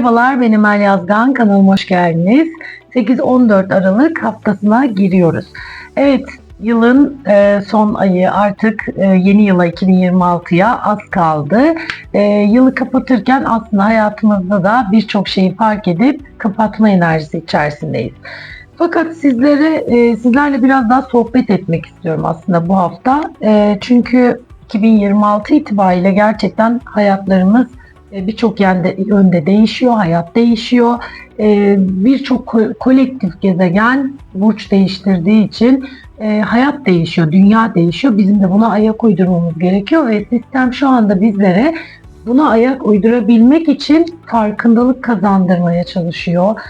Merhabalar benim El Yazgan kanalıma hoş geldiniz. 8-14 Aralık haftasına giriyoruz. Evet yılın e, son ayı artık e, yeni yıla 2026'ya az kaldı. E, yılı kapatırken aslında hayatımızda da birçok şeyi fark edip kapatma enerjisi içerisindeyiz. Fakat sizlere e, sizlerle biraz daha sohbet etmek istiyorum aslında bu hafta. E, çünkü 2026 itibariyle gerçekten hayatlarımız birçok yönde, yönde değişiyor, hayat değişiyor. E, birçok kolektif gezegen burç değiştirdiği için e, hayat değişiyor, dünya değişiyor. Bizim de buna ayak uydurmamız gerekiyor ve sistem şu anda bizlere buna ayak uydurabilmek için farkındalık kazandırmaya çalışıyor.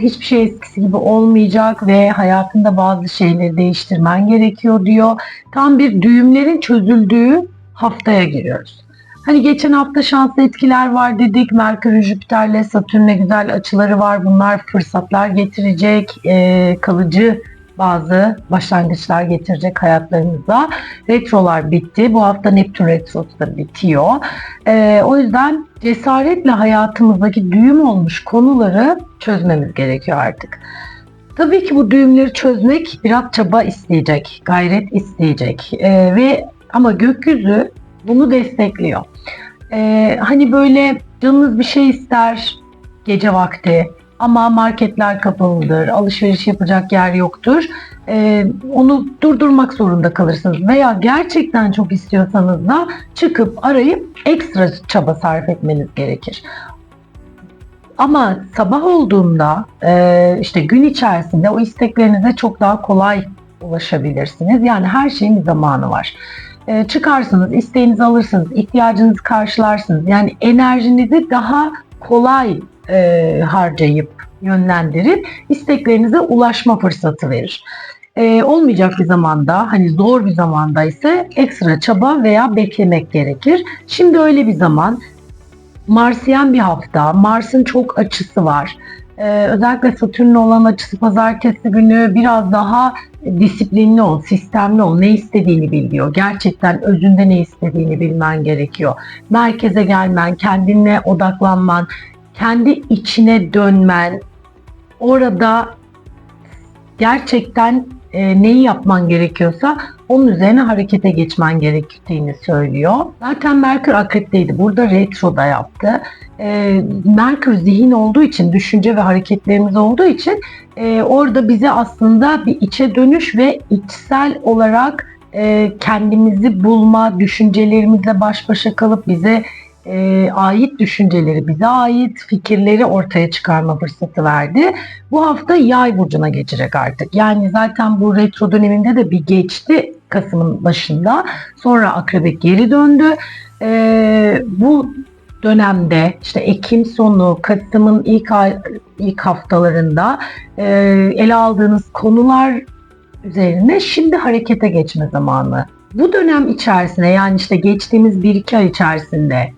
hiçbir şey eskisi gibi olmayacak ve hayatında bazı şeyleri değiştirmen gerekiyor diyor. Tam bir düğümlerin çözüldüğü haftaya giriyoruz. Hani geçen hafta şanslı etkiler var dedik. Merkür, Jüpiter'le Satürn'le güzel açıları var. Bunlar fırsatlar getirecek, e, kalıcı bazı başlangıçlar getirecek hayatlarımıza. Retrolar bitti. Bu hafta Neptün retrosu da bitiyor. E, o yüzden cesaretle hayatımızdaki düğüm olmuş konuları çözmemiz gerekiyor artık. Tabii ki bu düğümleri çözmek biraz çaba isteyecek, gayret isteyecek e, ve ama gökyüzü bunu destekliyor. Ee, hani böyle canınız bir şey ister gece vakti ama marketler kapalıdır, alışveriş yapacak yer yoktur. Ee, onu durdurmak zorunda kalırsınız. Veya gerçekten çok istiyorsanız da çıkıp arayıp ekstra çaba sarf etmeniz gerekir. Ama sabah olduğunda e, işte gün içerisinde o isteklerinize çok daha kolay ulaşabilirsiniz. Yani her şeyin bir zamanı var e, çıkarsınız, isteğinizi alırsınız, ihtiyacınızı karşılarsınız. Yani enerjinizi daha kolay e, harcayıp yönlendirip isteklerinize ulaşma fırsatı verir. E, olmayacak bir zamanda, hani zor bir zamanda ise ekstra çaba veya beklemek gerekir. Şimdi öyle bir zaman, Marsiyen bir hafta, Mars'ın çok açısı var. Ee, özellikle Satürn'le olan açısı pazartesi günü biraz daha disiplinli ol, sistemli ol, ne istediğini bil diyor. Gerçekten özünde ne istediğini bilmen gerekiyor. Merkeze gelmen, kendine odaklanman, kendi içine dönmen, orada gerçekten e, neyi yapman gerekiyorsa onun üzerine harekete geçmen gerektiğini söylüyor. Zaten Merkür akrepteydi. Burada retroda yaptı. E, Merkür zihin olduğu için, düşünce ve hareketlerimiz olduğu için e, orada bize aslında bir içe dönüş ve içsel olarak e, kendimizi bulma, düşüncelerimizle baş başa kalıp bize e, ait düşünceleri, bize ait fikirleri ortaya çıkarma fırsatı verdi. Bu hafta yay burcuna geçecek artık. Yani zaten bu retro döneminde de bir geçti Kasım'ın başında. Sonra akrebe geri döndü. E, bu dönemde işte Ekim sonu, Kasım'ın ilk ay, ilk haftalarında e, ele aldığınız konular üzerine şimdi harekete geçme zamanı. Bu dönem içerisinde yani işte geçtiğimiz bir iki ay içerisinde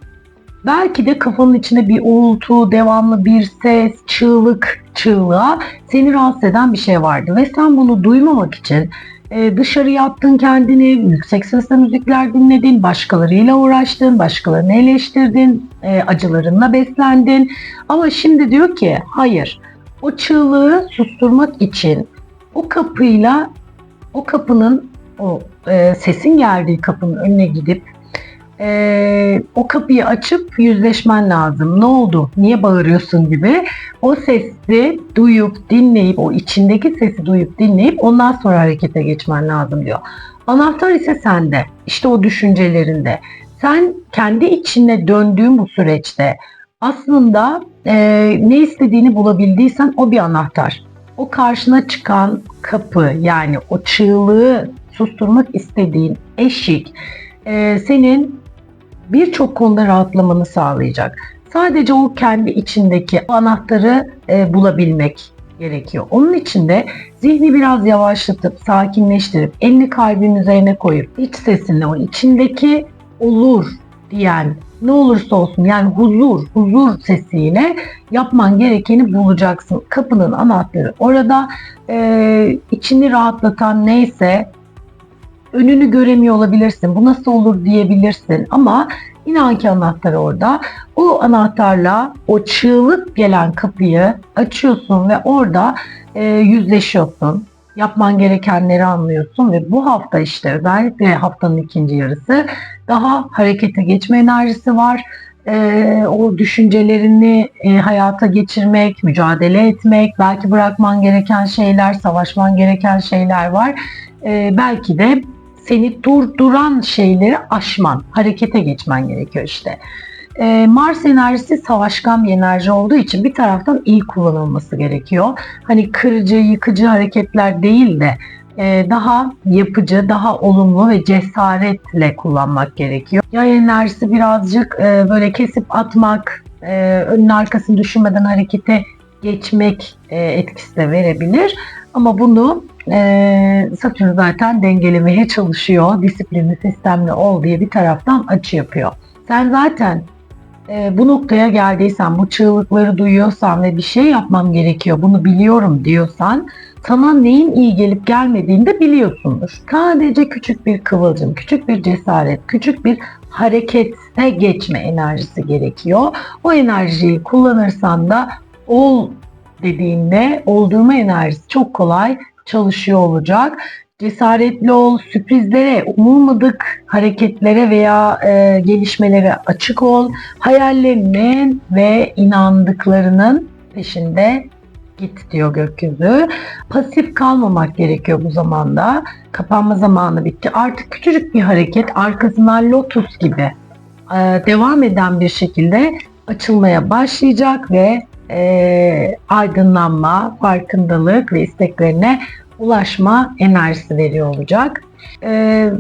belki de kafanın içinde bir uğultu, devamlı bir ses, çığlık, çığlığa seni rahatsız eden bir şey vardı ve sen bunu duymamak için e, dışarıya attın kendini, yüksek sesle müzikler dinledin, başkalarıyla uğraştın, başkalarını eleştirdin, e, acılarınla beslendin. Ama şimdi diyor ki hayır, o çığlığı susturmak için o kapıyla, o kapının, o e, sesin geldiği kapının önüne gidip e, o kapıyı açıp yüzleşmen lazım. Ne oldu? Niye bağırıyorsun gibi. O sesi duyup dinleyip o içindeki sesi duyup dinleyip ondan sonra harekete geçmen lazım diyor. Anahtar ise sende. İşte o düşüncelerinde. Sen kendi içine döndüğün bu süreçte aslında e, ne istediğini bulabildiysen o bir anahtar. O karşına çıkan kapı yani o çığlığı susturmak istediğin eşik e, senin birçok konuda rahatlamanı sağlayacak. Sadece o kendi içindeki anahtarı e, bulabilmek gerekiyor. Onun için de zihni biraz yavaşlatıp, sakinleştirip, elini kalbin üzerine koyup, iç sesini, o içindeki olur diyen ne olursa olsun yani huzur, huzur sesiyle yapman gerekeni bulacaksın. Kapının anahtarı orada e, içini rahatlatan neyse önünü göremiyor olabilirsin. Bu nasıl olur diyebilirsin ama İnan ki anahtar orada. O anahtarla o çığlık gelen kapıyı açıyorsun ve orada e, yüzleşiyorsun. Yapman gerekenleri anlıyorsun ve bu hafta işte özellikle haftanın ikinci yarısı daha harekete geçme enerjisi var. E, o düşüncelerini e, hayata geçirmek, mücadele etmek, belki bırakman gereken şeyler, savaşman gereken şeyler var. E, belki de seni durduran şeyleri aşman, harekete geçmen gerekiyor işte. Ee, Mars enerjisi savaşkan bir enerji olduğu için bir taraftan iyi kullanılması gerekiyor. Hani kırıcı, yıkıcı hareketler değil de e, daha yapıcı, daha olumlu ve cesaretle kullanmak gerekiyor. Yay enerjisi birazcık e, böyle kesip atmak, e, önün arkasını düşünmeden harekete geçmek etkisi de verebilir. Ama bunu e, Satürn zaten dengelemeye çalışıyor. Disiplinli, sistemli ol diye bir taraftan açı yapıyor. Sen zaten e, bu noktaya geldiysen, bu çığlıkları duyuyorsan ve bir şey yapmam gerekiyor, bunu biliyorum diyorsan sana neyin iyi gelip gelmediğini de biliyorsundur. Sadece küçük bir kıvılcım, küçük bir cesaret, küçük bir harekete geçme enerjisi gerekiyor. O enerjiyi kullanırsan da ol dediğinde oldurma enerjisi çok kolay çalışıyor olacak. Cesaretli ol, sürprizlere, umulmadık hareketlere veya e, gelişmelere açık ol. Hayallerinin ve inandıklarının peşinde git diyor gökyüzü. Pasif kalmamak gerekiyor bu zamanda. Kapanma zamanı bitti. Artık küçücük bir hareket arkasından lotus gibi e, devam eden bir şekilde açılmaya başlayacak ve e, aydınlanma, farkındalık ve isteklerine ulaşma enerjisi veriyor olacak. E,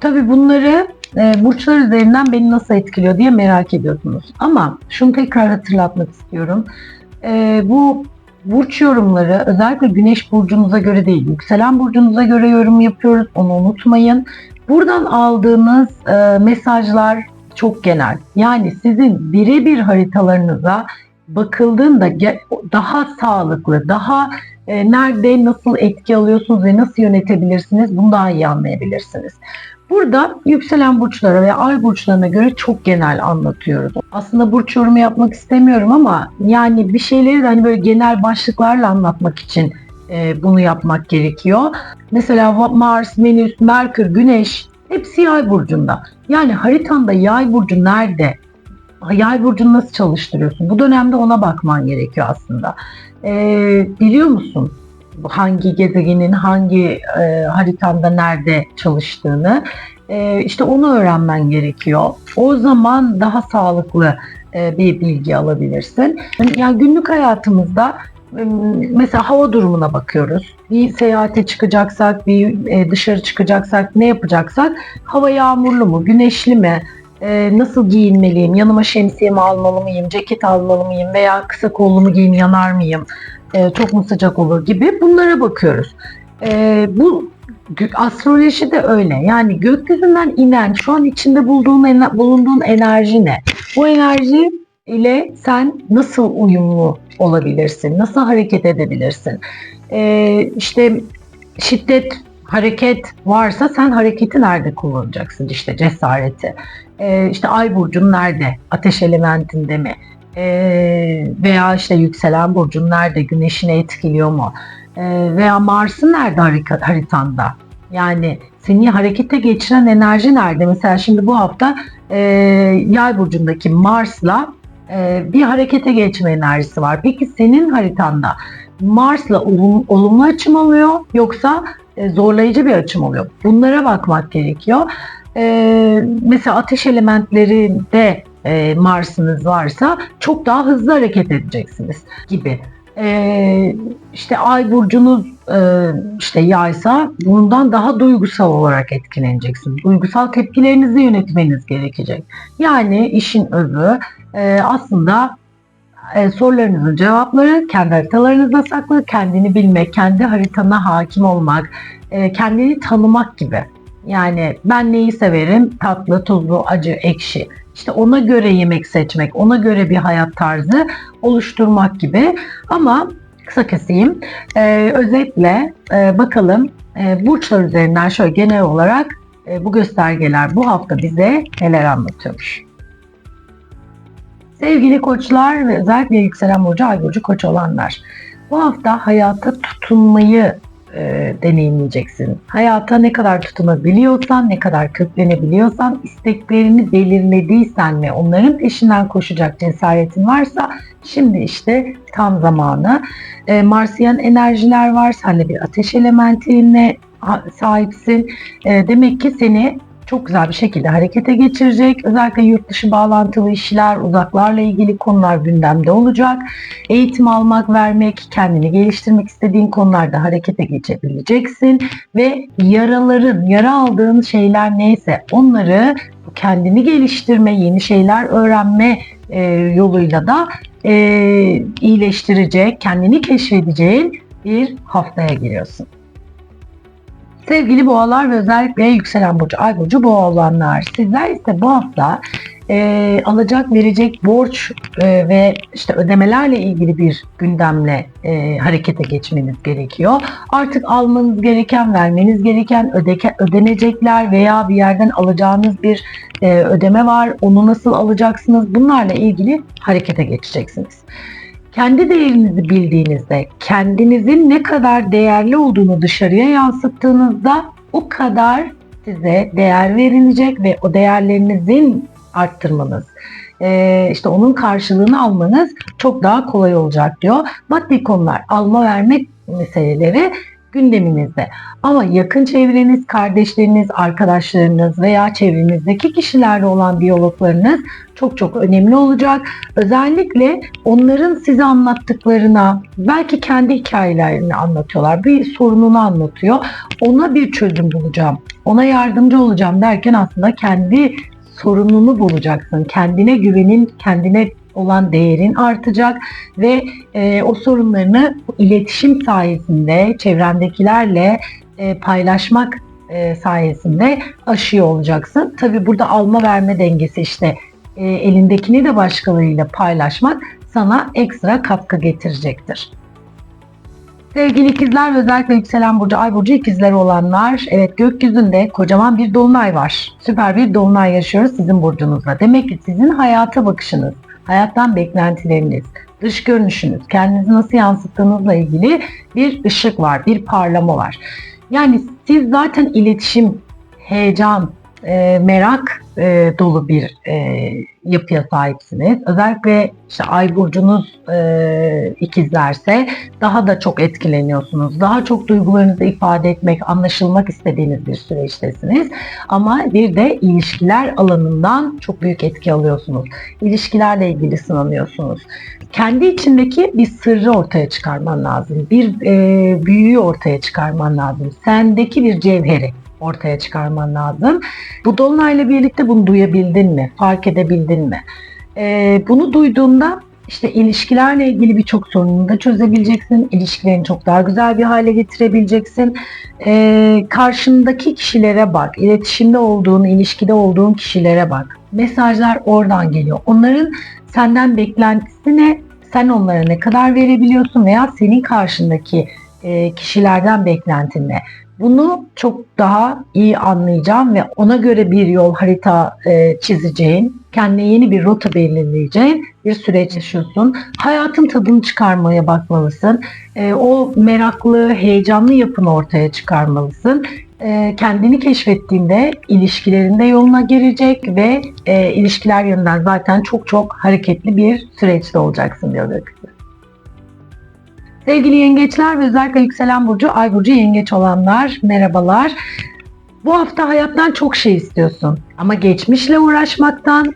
tabii bunları e, burçlar üzerinden beni nasıl etkiliyor diye merak ediyorsunuz. Ama şunu tekrar hatırlatmak istiyorum. E, bu burç yorumları özellikle güneş burcunuza göre değil, yükselen burcunuza göre yorum yapıyoruz. Onu unutmayın. Buradan aldığınız e, mesajlar çok genel. Yani sizin birebir haritalarınıza bakıldığında daha sağlıklı, daha e, nerede nasıl etki alıyorsunuz ve nasıl yönetebilirsiniz bunu daha iyi anlayabilirsiniz. Burada yükselen burçlara ve ay burçlarına göre çok genel anlatıyoruz. Aslında burç yorumu yapmak istemiyorum ama yani bir şeyleri de hani böyle genel başlıklarla anlatmak için e, bunu yapmak gerekiyor. Mesela Mars, Venüs, Merkür, Güneş hepsi yay burcunda. Yani haritanda yay burcu nerede? Yay burcunu nasıl çalıştırıyorsun? Bu dönemde ona bakman gerekiyor aslında. Ee, biliyor musun? hangi gezegenin hangi e, haritanda nerede çalıştığını e, işte onu öğrenmen gerekiyor. O zaman daha sağlıklı e, bir bilgi alabilirsin. Yani günlük hayatımızda mesela hava durumuna bakıyoruz. Bir seyahate çıkacaksak, bir e, dışarı çıkacaksak, ne yapacaksak hava yağmurlu mu, güneşli mi, e, nasıl giyinmeliyim, yanıma şemsiyemi almalı mıyım, ceket almalı mıyım veya kısa kollu mu giyim yanar mıyım, e, çok mu sıcak olur gibi bunlara bakıyoruz. E, bu astroloji de öyle. Yani gökyüzünden inen, şu an içinde bulduğun, bulunduğun enerji ne? Bu enerji ile sen nasıl uyumlu olabilirsin? Nasıl hareket edebilirsin? Ee, işte şiddet, hareket varsa sen hareketi nerede kullanacaksın? İşte cesareti. Ee, işte ay burcun nerede? Ateş elementinde mi? Ee, veya işte yükselen burcun nerede? Güneşini etkiliyor mu? Ee, veya Mars'ın nerede haritanda? Yani seni harekete geçiren enerji nerede? Mesela şimdi bu hafta e, Yay burcundaki Mars'la e, bir harekete geçme enerjisi var. Peki senin haritanda Mars'la olum, olumlu açım oluyor yoksa e, zorlayıcı bir açım oluyor? Bunlara bakmak gerekiyor. E, mesela ateş elementlerinde e, Mars'ınız varsa çok daha hızlı hareket edeceksiniz gibi. E, işte Ay burcunuz e, işte yaysa bundan daha duygusal olarak etkileneceksiniz. Duygusal tepkilerinizi yönetmeniz gerekecek. Yani işin özü e, aslında e, sorularınızın cevapları kendi haritalarınızda saklı, kendini bilmek, kendi haritana hakim olmak, e, kendini tanımak gibi. Yani ben neyi severim? Tatlı, tuzlu, acı, ekşi. İşte ona göre yemek seçmek, ona göre bir hayat tarzı oluşturmak gibi. Ama kısa keseyim. Ee, özetle e, bakalım e, burçlar üzerinden şöyle genel olarak e, bu göstergeler bu hafta bize neler anlatıyormuş. Sevgili koçlar ve özellikle yükselen burcu, ay burcu koç olanlar. Bu hafta hayata tutunmayı e, deneyimleyeceksin. Hayata ne kadar tutunabiliyorsan, ne kadar köklenebiliyorsan, isteklerini belirlediysen ve onların peşinden koşacak cesaretin varsa şimdi işte tam zamanı. E, Marsiyen enerjiler var, sen de bir ateş elementine sahipsin. E, demek ki seni çok güzel bir şekilde harekete geçirecek. Özellikle yurt dışı bağlantılı işler, uzaklarla ilgili konular gündemde olacak. Eğitim almak, vermek, kendini geliştirmek istediğin konularda harekete geçebileceksin. Ve yaraların, yara aldığın şeyler neyse onları kendini geliştirme, yeni şeyler öğrenme e, yoluyla da e, iyileştirecek, kendini keşfedeceğin bir haftaya giriyorsun. Sevgili boğalar ve özellikle yükselen burcu, ay burcu boğa olanlar. Sizler ise bu hafta e, alacak verecek borç e, ve işte ödemelerle ilgili bir gündemle e, harekete geçmeniz gerekiyor. Artık almanız gereken, vermeniz gereken ödeke, ödenecekler veya bir yerden alacağınız bir e, ödeme var. Onu nasıl alacaksınız? Bunlarla ilgili harekete geçeceksiniz kendi değerinizi bildiğinizde, kendinizin ne kadar değerli olduğunu dışarıya yansıttığınızda o kadar size değer verilecek ve o değerlerinizin arttırmanız, eee, işte onun karşılığını almanız çok daha kolay olacak diyor. Maddi konular, alma verme meseleleri gündeminizde. Ama yakın çevreniz, kardeşleriniz, arkadaşlarınız veya çevrenizdeki kişilerle olan diyaloglarınız çok çok önemli olacak. Özellikle onların size anlattıklarına, belki kendi hikayelerini anlatıyorlar, bir sorununu anlatıyor. Ona bir çözüm bulacağım, ona yardımcı olacağım derken aslında kendi sorununu bulacaksın. Kendine güvenin, kendine olan değerin artacak ve e, o sorunlarını iletişim sayesinde çevrendekilerle e, paylaşmak e, sayesinde aşıyor olacaksın. Tabi burada alma verme dengesi işte e, elindekini de başkalarıyla paylaşmak sana ekstra katkı getirecektir. Sevgili ikizler ve özellikle yükselen burcu, ay burcu ikizler olanlar, evet gökyüzünde kocaman bir dolunay var. Süper bir dolunay yaşıyoruz sizin burcunuzda. Demek ki sizin hayata bakışınız, hayattan beklentileriniz, dış görünüşünüz, kendinizi nasıl yansıttığınızla ilgili bir ışık var, bir parlama var. Yani siz zaten iletişim, heyecan, e, merak e, dolu bir e, yapıya sahipsiniz. Özellikle işte ay burcunuz e, ikizlerse daha da çok etkileniyorsunuz. Daha çok duygularınızı ifade etmek, anlaşılmak istediğiniz bir süreçtesiniz. Ama bir de ilişkiler alanından çok büyük etki alıyorsunuz. İlişkilerle ilgili sınanıyorsunuz. Kendi içindeki bir sırrı ortaya çıkarman lazım. Bir e, büyüyü ortaya çıkarman lazım. Sendeki bir cevheri ortaya çıkarman lazım. Bu dolunayla birlikte bunu duyabildin mi? Fark edebildin mi? Ee, bunu duyduğunda işte ilişkilerle ilgili birçok sorununu da çözebileceksin. İlişkilerini çok daha güzel bir hale getirebileceksin. Ee, karşındaki kişilere bak. İletişimde olduğun, ilişkide olduğun kişilere bak. Mesajlar oradan geliyor. Onların senden beklentisi ne? Sen onlara ne kadar verebiliyorsun veya senin karşındaki e, kişilerden beklentin ne? Bunu çok daha iyi anlayacağım ve ona göre bir yol harita e, çizeceğin, kendine yeni bir rota belirleyeceğin bir süreç yaşıyorsun. Hayatın tadını çıkarmaya bakmalısın. E, o meraklı, heyecanlı yapını ortaya çıkarmalısın. E, kendini keşfettiğinde ilişkilerinde yoluna girecek ve e, ilişkiler yönünden zaten çok çok hareketli bir süreçte olacaksın diyor gökyüzü. Sevgili yengeçler ve özellikle yükselen burcu, ay burcu yengeç olanlar merhabalar. Bu hafta hayattan çok şey istiyorsun ama geçmişle uğraşmaktan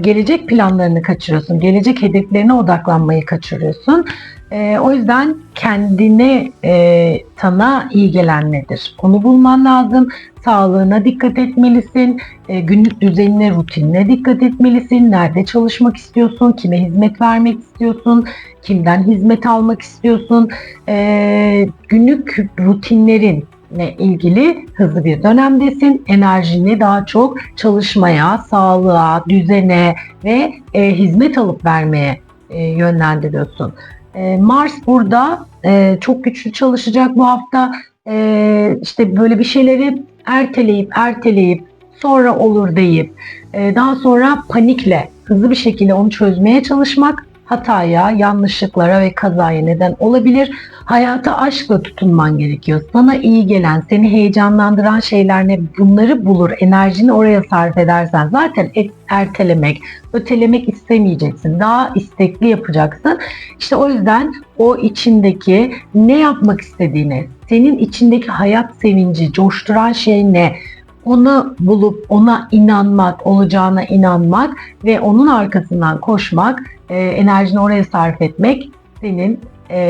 gelecek planlarını kaçırıyorsun. Gelecek hedeflerine odaklanmayı kaçırıyorsun. E, o yüzden kendine e, sana iyi gelen nedir? Onu bulman lazım. Sağlığına dikkat etmelisin. E, günlük düzenine, rutinine dikkat etmelisin. Nerede çalışmak istiyorsun? Kime hizmet vermek istiyorsun? Kimden hizmet almak istiyorsun? E, günlük rutinlerin ile ilgili hızlı bir dönemdesin. Enerjini daha çok çalışmaya, sağlığa, düzene ve e, hizmet alıp vermeye e, yönlendiriyorsun. E, Mars burada e, çok güçlü çalışacak bu hafta. E, işte böyle bir şeyleri erteleyip erteleyip sonra olur deyip daha sonra panikle hızlı bir şekilde onu çözmeye çalışmak hataya, yanlışlıklara ve kazaya neden olabilir. Hayata aşkla tutunman gerekiyor. Sana iyi gelen, seni heyecanlandıran şeyler ne? Bunları bulur, enerjini oraya sarf edersen zaten ertelemek, ötelemek istemeyeceksin. Daha istekli yapacaksın. İşte o yüzden o içindeki ne yapmak istediğini, senin içindeki hayat sevinci, coşturan şey ne? Onu bulup ona inanmak, olacağına inanmak ve onun arkasından koşmak, e, enerjini oraya sarf etmek senin e,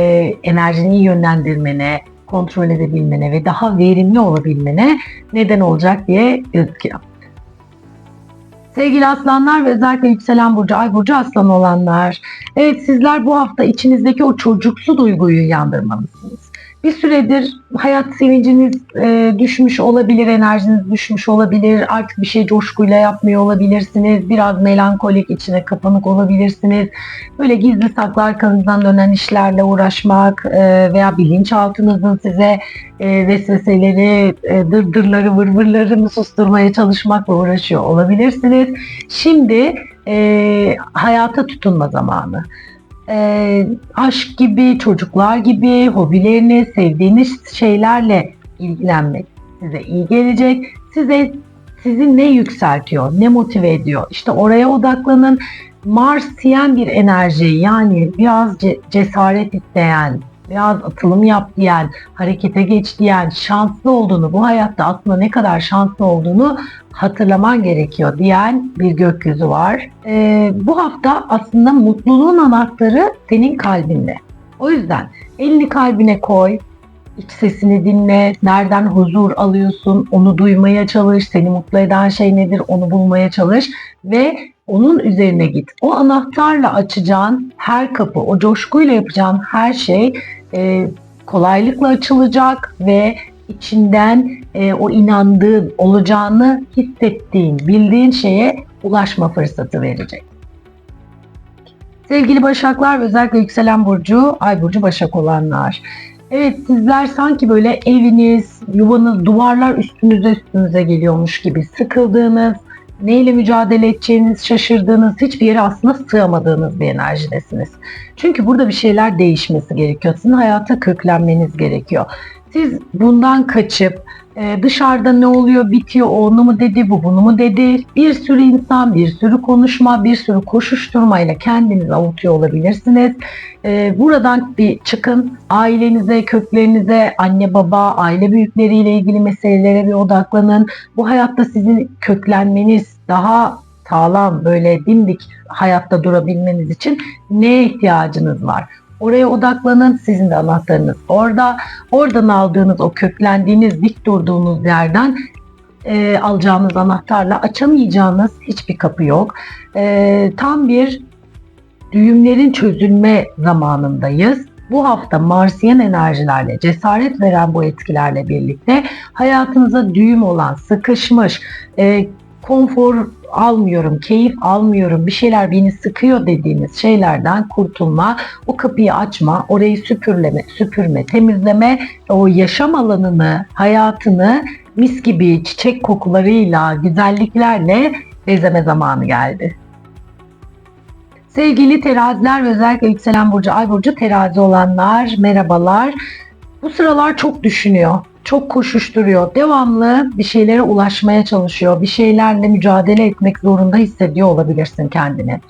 enerjini yönlendirmene, kontrol edebilmene ve daha verimli olabilmene neden olacak diye gözüküyor. Sevgili aslanlar ve özellikle yükselen burcu, ay burcu aslan olanlar. Evet sizler bu hafta içinizdeki o çocuksu duyguyu yandırmalısınız. Bir süredir hayat sevinciniz e, düşmüş olabilir, enerjiniz düşmüş olabilir, artık bir şey coşkuyla yapmıyor olabilirsiniz, biraz melankolik, içine kapanık olabilirsiniz. Böyle gizli saklı arkanızdan dönen işlerle uğraşmak e, veya bilinçaltınızın size e, vesveseleri, e, dırdırları, vırvırları mı susturmaya çalışmakla uğraşıyor olabilirsiniz. Şimdi e, hayata tutunma zamanı. E, aşk gibi, çocuklar gibi, hobileriniz, sevdiğiniz şeylerle ilgilenmek size iyi gelecek. Size sizi ne yükseltiyor, ne motive ediyor? İşte oraya odaklanın. Marsiyen bir enerji yani biraz ce- cesaret isteyen, biraz atılım yap diyen, harekete geç diyen, şanslı olduğunu, bu hayatta aslında ne kadar şanslı olduğunu hatırlaman gerekiyor diyen bir gökyüzü var. Ee, bu hafta aslında mutluluğun anahtarı senin kalbinde. O yüzden elini kalbine koy, iç sesini dinle, nereden huzur alıyorsun, onu duymaya çalış, seni mutlu eden şey nedir onu bulmaya çalış ve onun üzerine git. O anahtarla açacağın her kapı, o coşkuyla yapacağın her şey e, kolaylıkla açılacak ve içinden e, o inandığın, olacağını hissettiğin, bildiğin şeye ulaşma fırsatı verecek. Sevgili Başaklar özellikle yükselen burcu, ay burcu Başak olanlar. Evet sizler sanki böyle eviniz, yuvanız, duvarlar üstünüze üstünüze geliyormuş gibi sıkıldığınız, neyle mücadele edeceğiniz, şaşırdığınız, hiçbir yere aslında sığamadığınız bir enerjidesiniz. Çünkü burada bir şeyler değişmesi gerekiyor. Sizin hayata köklenmeniz gerekiyor. Siz bundan kaçıp e, dışarıda ne oluyor bitiyor onu mu dedi bu bunu mu dedi bir sürü insan bir sürü konuşma bir sürü koşuşturmayla kendinizi avutuyor olabilirsiniz. E, buradan bir çıkın ailenize köklerinize anne baba aile büyükleriyle ilgili meselelere bir odaklanın. Bu hayatta sizin köklenmeniz daha sağlam böyle dimdik hayatta durabilmeniz için neye ihtiyacınız var? Oraya odaklanın. Sizin de anahtarınız orada. Oradan aldığınız o köklendiğiniz, dik durduğunuz yerden e, alacağınız anahtarla açamayacağınız hiçbir kapı yok. E, tam bir düğümlerin çözülme zamanındayız. Bu hafta Marsiyen enerjilerle, cesaret veren bu etkilerle birlikte hayatınıza düğüm olan, sıkışmış, e, konfor almıyorum, keyif almıyorum, bir şeyler beni sıkıyor dediğiniz şeylerden kurtulma, o kapıyı açma, orayı süpürleme, süpürme, temizleme, o yaşam alanını, hayatını mis gibi çiçek kokularıyla, güzelliklerle bezeme zamanı geldi. Sevgili teraziler ve özellikle yükselen burcu, ay burcu terazi olanlar merhabalar. Bu sıralar çok düşünüyor, çok koşuşturuyor, devamlı bir şeylere ulaşmaya çalışıyor, bir şeylerle mücadele etmek zorunda hissediyor olabilirsin kendini.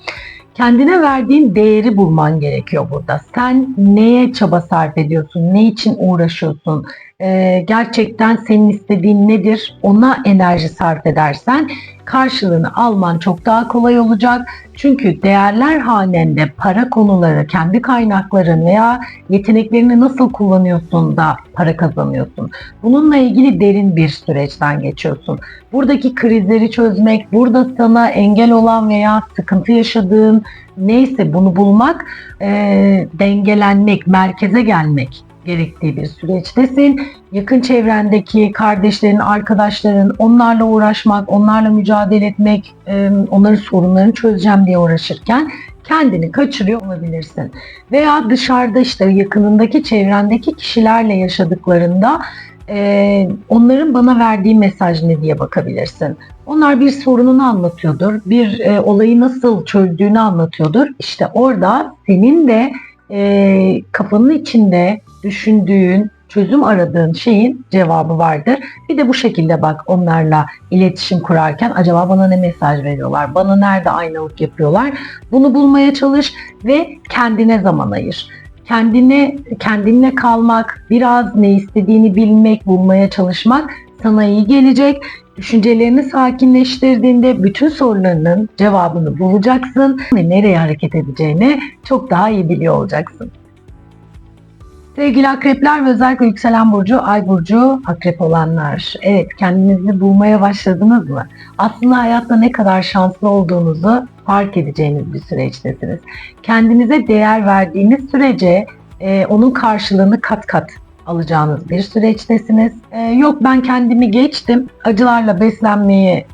Kendine verdiğin değeri bulman gerekiyor burada. Sen neye çaba sarf ediyorsun, ne için uğraşıyorsun, Ee, gerçekten senin istediğin nedir, ona enerji sarf edersen karşılığını alman çok daha kolay olacak. Çünkü değerler hanende para konuları, kendi kaynakların veya yeteneklerini nasıl kullanıyorsun da para kazanıyorsun. Bununla ilgili derin bir süreçten geçiyorsun. Buradaki krizleri çözmek, burada sana engel olan veya sıkıntı yaşadığın neyse bunu bulmak, e, dengelenmek, merkeze gelmek gerektiği bir süreçtesin. Yakın çevrendeki kardeşlerin, arkadaşların onlarla uğraşmak, onlarla mücadele etmek, e, onların sorunlarını çözeceğim diye uğraşırken kendini kaçırıyor olabilirsin. Veya dışarıda işte yakınındaki çevrendeki kişilerle yaşadıklarında e, onların bana verdiği mesaj ne diye bakabilirsin. Onlar bir sorununu anlatıyordur, bir e, olayı nasıl çözdüğünü anlatıyordur. İşte orada senin de e, kafanın içinde düşündüğün, çözüm aradığın şeyin cevabı vardır. Bir de bu şekilde bak onlarla iletişim kurarken acaba bana ne mesaj veriyorlar, bana nerede aynalık yapıyorlar. Bunu bulmaya çalış ve kendine zaman ayır kendine kendinle kalmak, biraz ne istediğini bilmek, bulmaya çalışmak sana iyi gelecek. Düşüncelerini sakinleştirdiğinde bütün sorularının cevabını bulacaksın ve nereye hareket edeceğini çok daha iyi biliyor olacaksın. Sevgili akrepler ve özellikle yükselen burcu, ay burcu, akrep olanlar. Evet kendinizi bulmaya başladınız mı? Aslında hayatta ne kadar şanslı olduğunuzu fark edeceğiniz bir süreçtesiniz. Kendinize değer verdiğiniz sürece e, onun karşılığını kat kat alacağınız bir süreçtesiniz. E, yok ben kendimi geçtim, acılarla beslenmeyi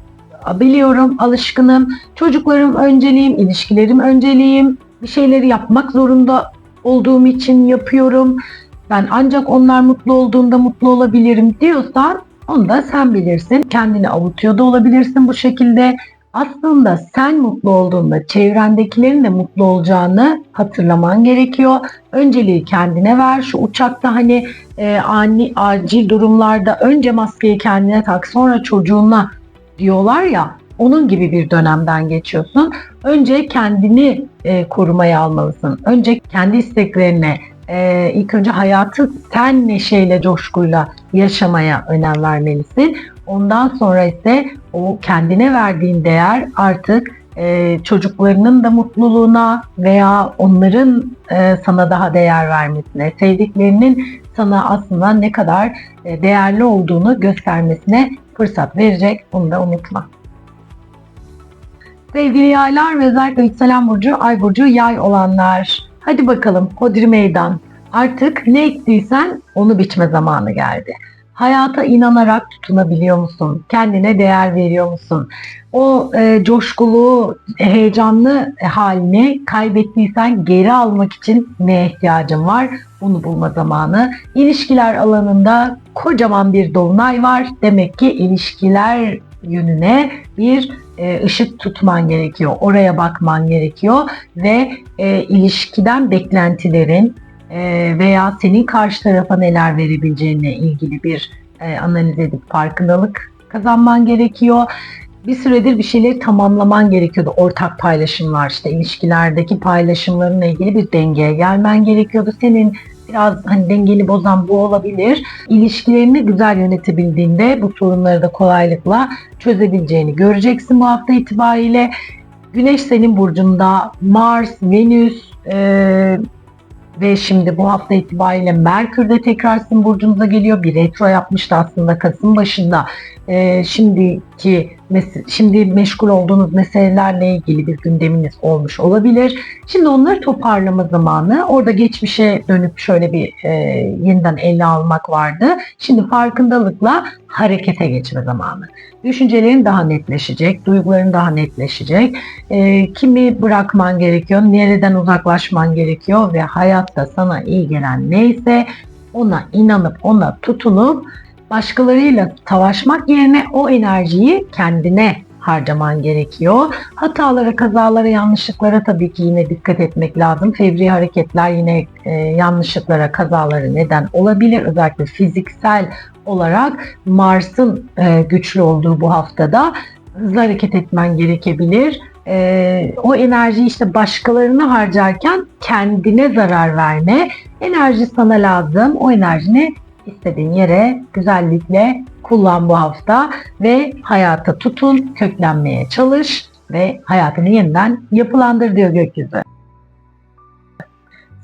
biliyorum, alışkınım. Çocuklarım önceliğim, ilişkilerim önceliğim. Bir şeyleri yapmak zorunda olduğum için yapıyorum. Ben ancak onlar mutlu olduğunda mutlu olabilirim diyorsan onu da sen bilirsin. Kendini avutuyor da olabilirsin bu şekilde. Aslında sen mutlu olduğunda çevrendekilerin de mutlu olacağını hatırlaman gerekiyor. Önceliği kendine ver. Şu uçakta hani e, ani acil durumlarda önce maskeyi kendine tak sonra çocuğuna diyorlar ya onun gibi bir dönemden geçiyorsun. Önce kendini e, korumaya almalısın. Önce kendi isteklerine, e, ilk önce hayatı sen neşeyle, coşkuyla yaşamaya önem vermelisin. Ondan sonra ise o kendine verdiğin değer artık e, çocuklarının da mutluluğuna veya onların e, sana daha değer vermesine, sevdiklerinin sana aslında ne kadar e, değerli olduğunu göstermesine fırsat verecek. Bunu da unutma. Sevgili yaylar ve özellikle yükselen burcu, ay burcu yay olanlar. Hadi bakalım hodri meydan. Artık ne ektiysen onu biçme zamanı geldi. Hayata inanarak tutunabiliyor musun? Kendine değer veriyor musun? O e, coşkulu, heyecanlı halini kaybettiysen geri almak için ne ihtiyacın var? Bunu bulma zamanı. İlişkiler alanında kocaman bir dolunay var. Demek ki ilişkiler yönüne bir e, ışık tutman gerekiyor. Oraya bakman gerekiyor ve e, ilişkiden beklentilerin e, veya senin karşı tarafa neler verebileceğine ilgili bir e, analiz edip farkındalık kazanman gerekiyor. Bir süredir bir şeyleri tamamlaman gerekiyordu. Ortak paylaşımlar işte ilişkilerdeki paylaşımlarınla ilgili bir dengeye gelmen gerekiyordu. Senin biraz hani dengeli bozan bu olabilir. İlişkilerini güzel yönetebildiğinde bu sorunları da kolaylıkla çözebileceğini göreceksin bu hafta itibariyle. Güneş senin burcunda, Mars, Venüs, e, ve şimdi bu hafta itibariyle Merkür de tekrar sizin burcunuza geliyor. Bir retro yapmıştı aslında Kasım başında. Ee, şimdiki şimdi meşgul olduğunuz meselelerle ilgili bir gündeminiz olmuş olabilir. Şimdi onları toparlama zamanı. Orada geçmişe dönüp şöyle bir e, yeniden ele almak vardı. Şimdi farkındalıkla harekete geçme zamanı. Düşüncelerin daha netleşecek, duyguların daha netleşecek. E, kimi bırakman gerekiyor, nereden uzaklaşman gerekiyor ve hayatta sana iyi gelen neyse ona inanıp ona tutunup başkalarıyla savaşmak yerine o enerjiyi kendine harcaman gerekiyor. Hatalara, kazalara, yanlışlıklara tabii ki yine dikkat etmek lazım. Fevri hareketler yine e, yanlışlıklara, kazalara neden olabilir. Özellikle fiziksel olarak Mars'ın e, güçlü olduğu bu haftada hızlı hareket etmen gerekebilir. E, o enerjiyi işte başkalarına harcarken kendine zarar verme. Enerji sana lazım. O enerjini istediğin yere güzellikle kullan bu hafta ve hayata tutun, köklenmeye çalış ve hayatını yeniden yapılandır diyor gökyüzü.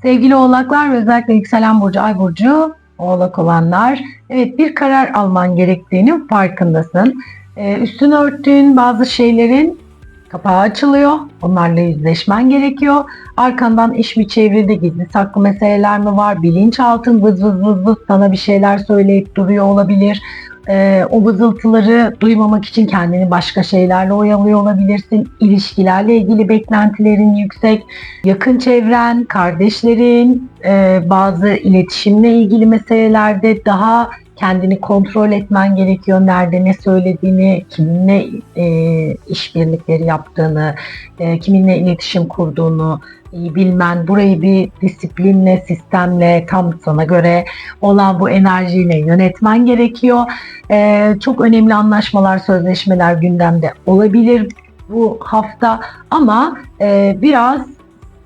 Sevgili oğlaklar ve özellikle yükselen burcu, ay burcu, oğlak olanlar, evet bir karar alman gerektiğinin farkındasın. Ee, üstünü örttüğün bazı şeylerin kapağı açılıyor. Onlarla yüzleşmen gerekiyor. Arkandan iş bir çevrede gizli saklı meseleler mi var? Bilinçaltın vız vız vız vız sana bir şeyler söyleyip duruyor olabilir. e, o vızıltıları duymamak için kendini başka şeylerle oyalıyor olabilirsin. İlişkilerle ilgili beklentilerin yüksek. Yakın çevren, kardeşlerin, e, bazı iletişimle ilgili meselelerde daha kendini kontrol etmen gerekiyor. Nerede ne söylediğini, kiminle e, işbirlikleri yaptığını, e, kiminle iletişim kurduğunu iyi bilmen, burayı bir disiplinle, sistemle, tam sana göre olan bu enerjiyle yönetmen gerekiyor. E, çok önemli anlaşmalar, sözleşmeler gündemde olabilir bu hafta ama e, biraz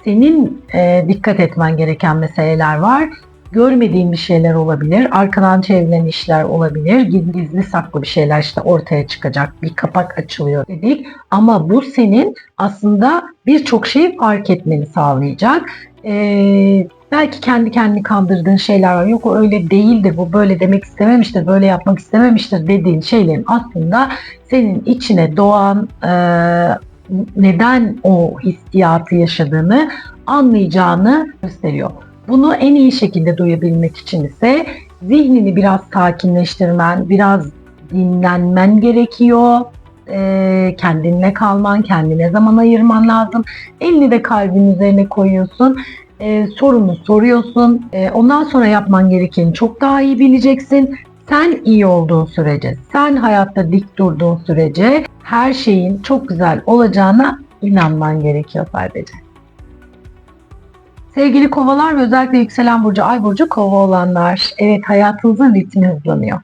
senin e, dikkat etmen gereken meseleler var görmediğin bir şeyler olabilir. Arkadan çevrilen işler olabilir. Gizli saklı bir şeyler işte ortaya çıkacak. Bir kapak açılıyor dedik. Ama bu senin aslında birçok şeyi fark etmeni sağlayacak. Ee, belki kendi kendini kandırdığın şeyler var. Yok o öyle değildir, bu böyle demek istememiştir, böyle yapmak istememiştir dediğin şeylerin aslında senin içine doğan e, neden o hissiyatı yaşadığını anlayacağını gösteriyor. Bunu en iyi şekilde duyabilmek için ise zihnini biraz sakinleştirmen, biraz dinlenmen gerekiyor. E, kendinle kalman, kendine zaman ayırman lazım. Elini de kalbin üzerine koyuyorsun. E, sorunu soruyorsun. E, ondan sonra yapman gerekeni çok daha iyi bileceksin. Sen iyi olduğun sürece, sen hayatta dik durduğun sürece her şeyin çok güzel olacağına inanman gerekiyor sadece. Sevgili kovalar ve özellikle yükselen burcu, ay burcu kova olanlar. Evet hayatınızın ritmi hızlanıyor.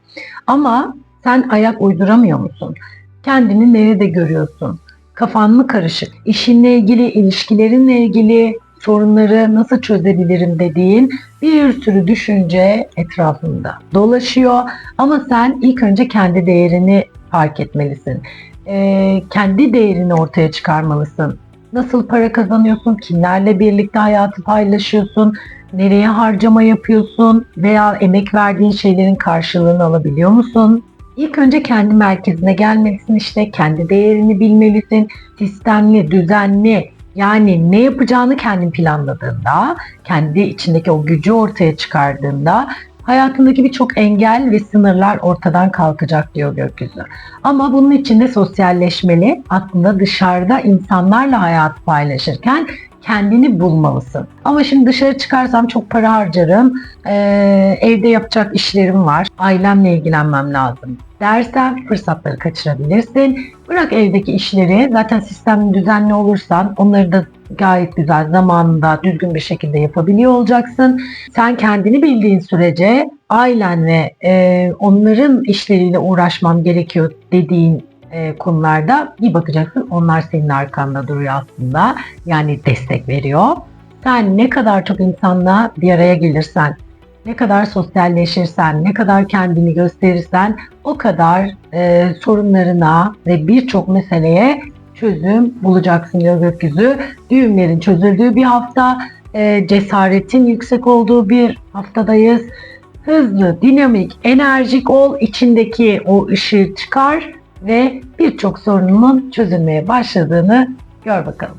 Ama sen ayak uyduramıyor musun? Kendini nerede görüyorsun? Kafan mı karışık? İşinle ilgili, ilişkilerinle ilgili sorunları nasıl çözebilirim dediğin bir sürü düşünce etrafında dolaşıyor. Ama sen ilk önce kendi değerini fark etmelisin. Ee, kendi değerini ortaya çıkarmalısın Nasıl para kazanıyorsun? Kimlerle birlikte hayatı paylaşıyorsun? Nereye harcama yapıyorsun? Veya emek verdiğin şeylerin karşılığını alabiliyor musun? İlk önce kendi merkezine gelmelisin işte. Kendi değerini bilmelisin. Sistemli, düzenli, yani ne yapacağını kendin planladığında, kendi içindeki o gücü ortaya çıkardığında Hayatındaki birçok engel ve sınırlar ortadan kalkacak diyor gökyüzü. Ama bunun için de sosyalleşmeli. Aslında dışarıda insanlarla hayat paylaşırken kendini bulmalısın. Ama şimdi dışarı çıkarsam çok para harcarım, ee, evde yapacak işlerim var, ailemle ilgilenmem lazım dersen fırsatları kaçırabilirsin. Bırak evdeki işleri, zaten sistem düzenli olursan onları da gayet güzel zamanında düzgün bir şekilde yapabiliyor olacaksın. Sen kendini bildiğin sürece ailen ve e, onların işleriyle uğraşmam gerekiyor dediğin e, konularda bir bakacaksın onlar senin arkanda duruyor aslında. Yani destek veriyor. Sen ne kadar çok insanla bir araya gelirsen, ne kadar sosyalleşirsen, ne kadar kendini gösterirsen o kadar e, sorunlarına ve birçok meseleye çözüm bulacaksın diyor gökyüzü. Düğümlerin çözüldüğü bir hafta, e, cesaretin yüksek olduğu bir haftadayız. Hızlı, dinamik, enerjik ol, içindeki o ışığı çıkar ve birçok sorununun çözülmeye başladığını gör bakalım.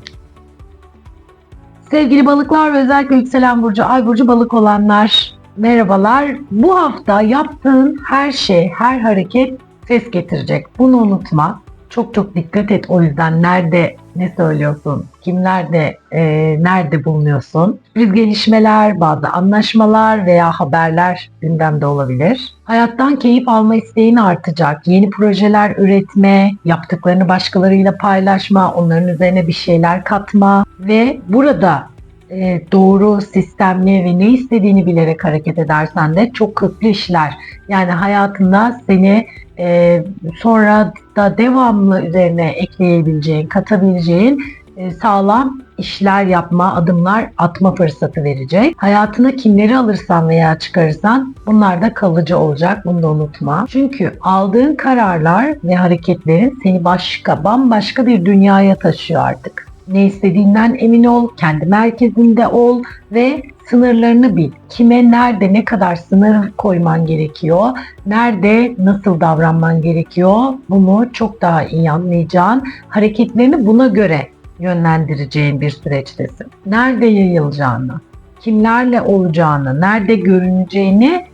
Sevgili balıklar ve özellikle yükselen burcu, ay burcu balık olanlar merhabalar. Bu hafta yaptığın her şey, her hareket ses getirecek. Bunu unutma. Çok çok dikkat et o yüzden nerede ne söylüyorsun, kimlerde, e, nerede bulunuyorsun. Sürpriz gelişmeler, bazı anlaşmalar veya haberler gündemde olabilir. Hayattan keyif alma isteğin artacak. Yeni projeler üretme, yaptıklarını başkalarıyla paylaşma, onların üzerine bir şeyler katma ve burada e, doğru, sistemli ve ne istediğini bilerek hareket edersen de çok köklü işler. Yani hayatında seni e, sonra da devamlı üzerine ekleyebileceğin, katabileceğin e, sağlam işler yapma, adımlar atma fırsatı verecek. Hayatına kimleri alırsan veya çıkarırsan bunlar da kalıcı olacak. Bunu da unutma. Çünkü aldığın kararlar ve hareketlerin seni başka, bambaşka bir dünyaya taşıyor artık ne istediğinden emin ol, kendi merkezinde ol ve sınırlarını bil. Kime, nerede, ne kadar sınır koyman gerekiyor, nerede, nasıl davranman gerekiyor bunu çok daha iyi anlayacağın, hareketlerini buna göre yönlendireceğin bir süreçtesin. Nerede yayılacağını, kimlerle olacağını, nerede görüneceğini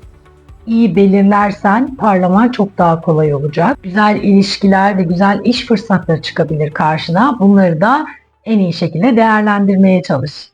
iyi belirlersen parlaman çok daha kolay olacak. Güzel ilişkiler ve güzel iş fırsatları çıkabilir karşına. Bunları da en iyi şekilde değerlendirmeye çalış.